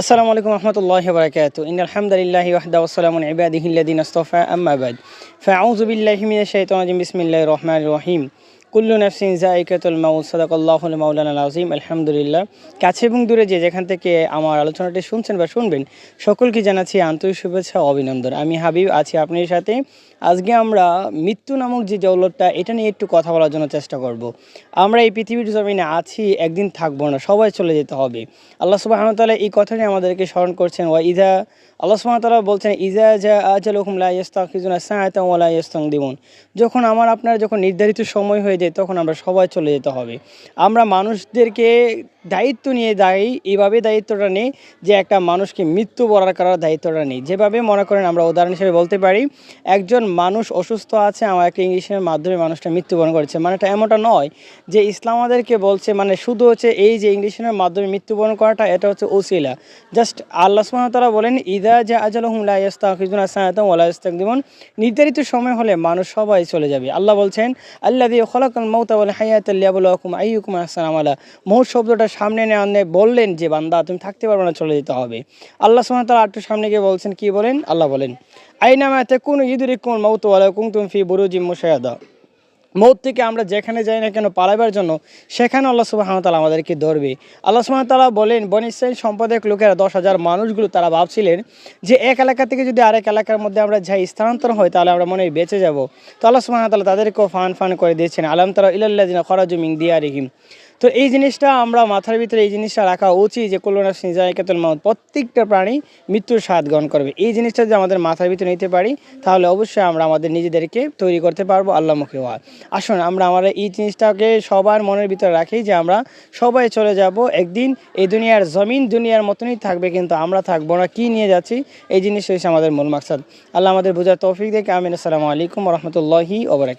আসসালামু আলাইকুম রহমতুল্লাহ বরকাত ইন আলহামদুলিল্লাহ ওয়াহদা ওসালাম ইবাদিহিল্লাদিন আস্তফা আম্মাবাদ বাদ। ফাউযু আজিম বিসমিল্লাহির রহমানির রহিম। কুল্লু নাফসিন জায়কাতুল মাউত সাদাকাল্লাহুল মাওলানা আযীম আলহামদুলিল্লাহ। কাছে এবং দূরে যে যেখান থেকে আমার আলোচনাটি শুনছেন বা শুনবেন, সকলকে জানাচ্ছি আন্তরিক শুভেচ্ছা অভিনন্দন। আমি হাবিব, আছি আপনার সাথে। আজকে আমরা মৃত্যু নামক যে দৌলতটা এটা নিয়ে একটু কথা বলার জন্য চেষ্টা করব। আমরা এই পৃথিবীর জমিনে আছি, একদিন থাকব না, সবাই চলে যেতে হবে। আল্লাহ তাআলা এই কথাটি আমাদেরকে স্মরণ করছেন, ওয়া ইজা আল্লাহ তাআলা বলছেন ইজা জা আজালুহুম লা ইস্তাখিজুনা সাআতান ওয়া লা ইস্তাকদিমুন যখন আমার, আপনার যখন নির্ধারিত সময় হয়ে যায় তখন আমরা সবাই চলে যেতে হবে। আমরা মানুষদেরকে দায়িত্ব নিয়ে দায়ী এইভাবে দায়িত্বটা নেই যে একটা মানুষকে মৃত্যু বরার করার দায়িত্বটা নেই। যেভাবে মনে করেন আমরা উদাহরণ হিসেবে বলতে পারি, একজন মানুষ অসুস্থ আছে, আমার একটা ইংলিশের মাধ্যমে মানুষটা মৃত্যুবরণ করেছে। মানে এটা এমনটা নয় যে ইসলাম আমাদেরকে বলছে মানে শুধু হচ্ছে এই যে ইংলিশের মাধ্যমে মৃত্যুবরণ করাটা, এটা হচ্ছে ওসিলা। জাস্ট আল্লাহ সুবহানাহু তারা বলেন, ইদা যে আজালহুম লা ইস্তাখিজুনা সাআতান ওয়া লা ইস্তাকদিমুন নির্ধারিত সময় হলে মানুষ সবাই চলে যাবে। আল্লাহ বলছেন আল্লাহ আল্লাযী খলাকাল মাউতা ওয়াল হায়াতা লিয়াবলুয়াকুম আইয়ুকুম আহসানু আমালা। মৌত শব্দটা সামনে আনলে বললেন যে, বান্দা, তুমি থাকতে পারবে না, চলে যেতে হবে। আল্লাহ সুবহানাহু তাআলা একটু সামনে গিয়ে বলছেন, কি বলেন? আল্লাহ বলেন আইনামা তাকুনু ইদরিকুল মাউতু ওয়া লাকুম তুম ফি বুরুজিম মুশাহাদা মৌত থেকে আমরা যেখানে যাই না কেন পালাবার জন্য, সেখানে আল্লাহ সুবাহতালা আমাদেরকে ধরবে। আল্লাহ সুবাহতালা বলেন, বন ইসরাইল সম্প্রদায়ের লোকেরা দশ হাজার মানুষগুলো তারা ভাবছিলেন যে, এক এলাকা থেকে যদি আরেক এলাকার মধ্যে আমরা যাই স্থানান্তর হয়, তাহলে আমরা মনে হয় বেঁচে যাব। তো আল্লাহ সুবাহতালা তাদেরকেও ফান ফান করে দিয়েছেন, আলম তালা ইল্লাদিনা খরাজুমিং দিয়া রিহিম তো এই জিনিসটা আমরা মাথার ভিতরে এই জিনিসটা রাখা উচিত যে কল্যাণ সিজায়কাতুল মাউত প্রত্যেকটা প্রাণী মৃত্যুর স্বাদ গ্রহণ করবে। এই জিনিসটা যদি আমাদের মাথার ভিতরে নিতে পারি, তাহলে অবশ্যই আমরা আমাদের নিজেদেরকে তৈরি করতে পারব আল্লাহমুখী হওয়া আসুন, আমরা আমরা এই জিনিসটাকে সবার মনের ভিতরে রাখি যে আমরা সবাই চলে যাব, একদিন এই দুনিয়ার জমিন দুনিয়ার মতনই থাকবে, কিন্তু আমরা থাকব না, কী নিয়ে যাচ্ছি? এই জিনিস হয়েছে আমাদের মূল মাকসাদ। আল্লাহ আমাদের বোঝার তৌফিক দেখে, আমিন। আসসালামু আলাইকুম রহমতুল্লাহি ওবরাক